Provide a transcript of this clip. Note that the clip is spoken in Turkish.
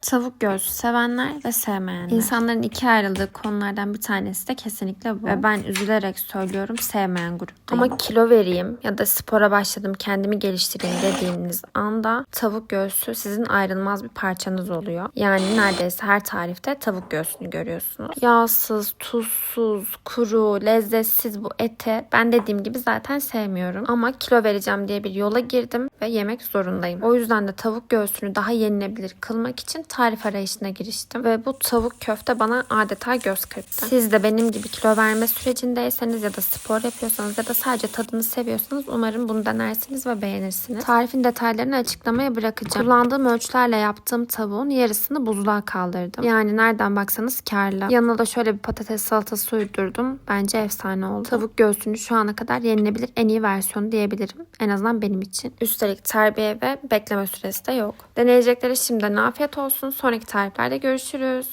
Tavuk göğsü sevenler ve sevmeyenler. İnsanların ikiye ayrıldığı konulardan bir tanesi de kesinlikle bu. Ve ben üzülerek söylüyorum sevmeyen gruptayım. Ama kilo vereyim ya da spora başladım kendimi geliştireyim dediğiniz anda tavuk göğsü sizin ayrılmaz bir parçanız oluyor. Yani neredeyse her tarifte tavuk göğsünü görüyorsunuz. Yağsız, tuzsuz, kuru, lezzetsiz bu ete ben dediğim gibi zaten sevmiyorum. Ama kilo vereceğim diye bir yola girdim ve yemek zorundayım. O yüzden de tavuk göğsünü daha yenilebilir kılmak için tarif arayışına giriştim. Ve bu tavuk köfte bana adeta göz kırptı. Siz de benim gibi kilo verme sürecindeyseniz ya da spor yapıyorsanız ya da sadece tadını seviyorsanız umarım bunu denersiniz ve beğenirsiniz. Tarifin detaylarını açıklamaya bırakacağım. Kullandığım ölçülerle yaptığım tavuğun yarısını buzluğa kaldırdım. Yani nereden baksanız karlı. Yanına da şöyle bir patates salatası uydurdum. Bence efsane oldu. Tavuk göğsünü şu ana kadar yenilebilir en iyi versiyonu diyebilirim. En azından benim için. Üstelik terbiye ve bekleme süresi de yok. Deneyeceklere şimdiden afiyet olsun. Sonraki tariflerde görüşürüz.